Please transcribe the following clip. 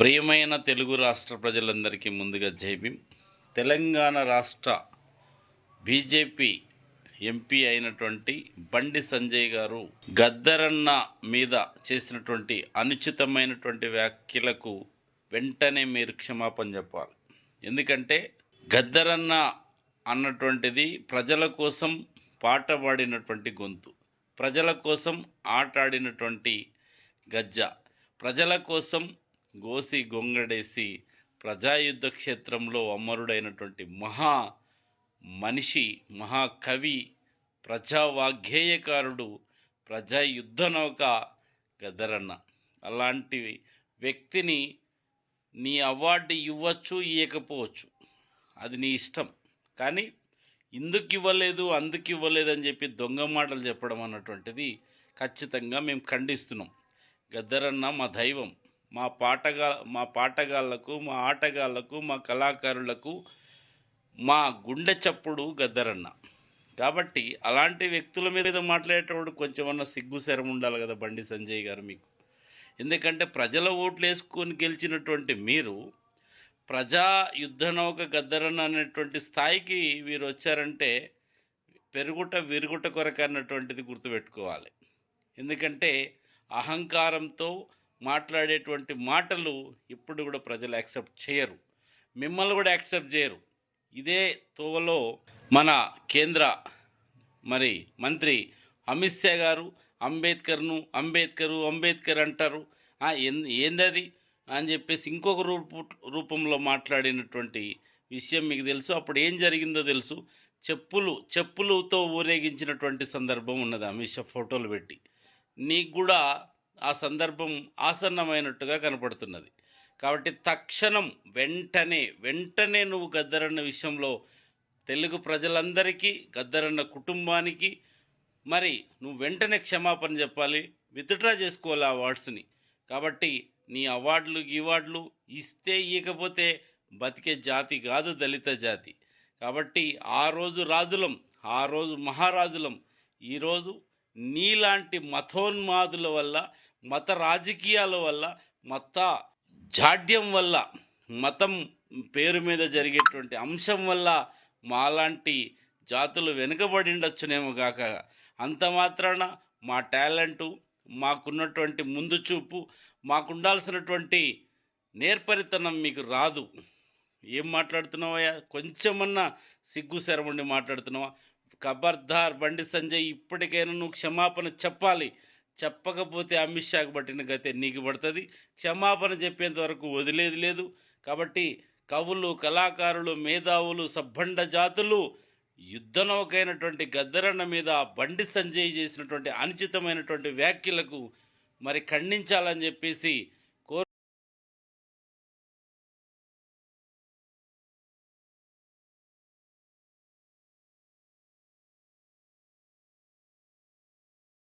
ప్రియమైన తెలుగు రాష్ట్ర ప్రజలందరికీ ముందుగా జైబీం తెలంగాణ రాష్ట్ర బీజేపీ ఎంపీ అయినటువంటి బండి సంజయ్ గారు గద్దరన్న మీద చేసినటువంటి అనుచితమైనటువంటి వ్యాఖ్యలకు వెంటనే మీరు క్షమాపణ చెప్పాలి. ఎందుకంటే గద్దరన్న అన్నటువంటిది ప్రజల కోసం పాట పాడినటువంటి గొంతు ప్రజల కోసం ఆట ఆడినటువంటి గజ్జ ప్రజల కోసం గోసి గొంగడేసి ప్రజాయుద్ధ క్షేత్రంలో అమరుడైనటువంటి మహా మనిషి మహాకవి ప్రజావాగ్గేయకారుడు ప్రజా యుద్ధ నౌక గద్దరన్న అలాంటి వ్యక్తిని నీ అవార్డు ఇవ్వచ్చు ఇవ్వకపోవచ్చు అది నీ ఇష్టం. కానీ ఇందుకు ఇవ్వలేదు అందుకు ఇవ్వలేదు అని చెప్పి దొంగ మాటలు చెప్పడం అన్నటువంటిది ఖచ్చితంగా మేము ఖండిస్తున్నాం. గద్దరన్న మా దైవం. మా పాటగా మా పాటగాళ్ళకు మా ఆటగాళ్ళకు మా కళాకారులకు మా గుండె చప్పుడు గద్దరన్న. కాబట్టి అలాంటి వ్యక్తుల మీద మాట్లాడేటప్పుడు కొంచెమన్నా సిగ్గు శరం ఉండాలి కదా బండి సంజయ్ గారు మీకు. ఎందుకంటే ప్రజల ఓట్లు వేసుకొని గెలిచినటువంటి మీరు ప్రజా యుద్ధ నౌక గద్దరన్న అనేటువంటి స్థాయికి మీరు వచ్చారంటే పెరుగుట విరుగుట కొరక అన్నటువంటిది గుర్తుపెట్టుకోవాలి. ఎందుకంటే అహంకారంతో మాట్లాడేటువంటి మాటలు ఇప్పుడు కూడా ప్రజలు యాక్సెప్ట్ చేయరు. మిమ్మల్ని కూడా యాక్సెప్ట్ చేయరు. ఇదే తోవలో మన కేంద్ర మరి మంత్రి అమిత్ షా గారు అంబేద్కర్ను అంబేద్కరు అంబేద్కర్ అంటారు. ఏందది? అని చెప్పేసి ఇంకొక రూపు రూపంలో మాట్లాడినటువంటి విషయం మీకు తెలుసు. అప్పుడు ఏం జరిగిందో తెలుసు. చెప్పులు చెప్పులతో ఊరేగించినటువంటి సందర్భం ఉన్నది అమిత్ షా ఫోటోలు పెట్టి. నీకు కూడా ఆ సందర్భం ఆసన్నమైనట్టుగా కనపడుతున్నది. కాబట్టి తక్షణం వెంటనే వెంటనే నువ్వు గద్దరన్న విషయంలో తెలుగు ప్రజలందరికీ గద్దరన్న కుటుంబానికి మరి నువ్వు వెంటనే క్షమాపణ చెప్పాలి విత్డ్రా చేసుకోవాలి ఆ అవార్డ్స్ని కాబట్టి నీ అవార్డులు గివార్డులు ఇస్తే ఇవ్వకపోతే బతికే జాతి కాదు దళిత జాతి. కాబట్టి ఆ రోజు రాజులం ఆ రోజు మహారాజులం ఈరోజు నీలాంటి మతోన్మాదుల వల్ల మత రాజకీయాల వల్ల మత జాడ్యం వల్ల మతం పేరు మీద జరిగేటువంటి అంశం వల్ల మాలాంటి జాతులు వెనుకబడి ఉండొచ్చునేమో కాక అంత మాత్రాన మా టాలెంటు మాకున్నటువంటి ముందు చూపు మాకుండాల్సినటువంటి నేర్పరితనం మీకు రాదు. ఏం మాట్లాడుతున్నావయ్యా? కొంచెమన్నా సిగ్గు శరముండి మాట్లాడుతున్నావా? ఖబర్దార్ బండి సంజయ్ ఇప్పటికైనా నువ్వు క్షమాపణ చెప్పాలి. చెప్పకపోతే అమిత్ షాకు పట్టిన గతే నీకు పడుతుంది. క్షమాపణ చెప్పేంత వరకు వదిలేది లేదు. కాబట్టి కవులు కళాకారులు మేధావులు సబ్బండ జాతులు యుద్ధనౌకైనటువంటి గద్దరన్న మీద బండి సంజయ్ చేసినటువంటి అనుచితమైనటువంటి వ్యాఖ్యలకు మరి ఖండించాలని చెప్పేసి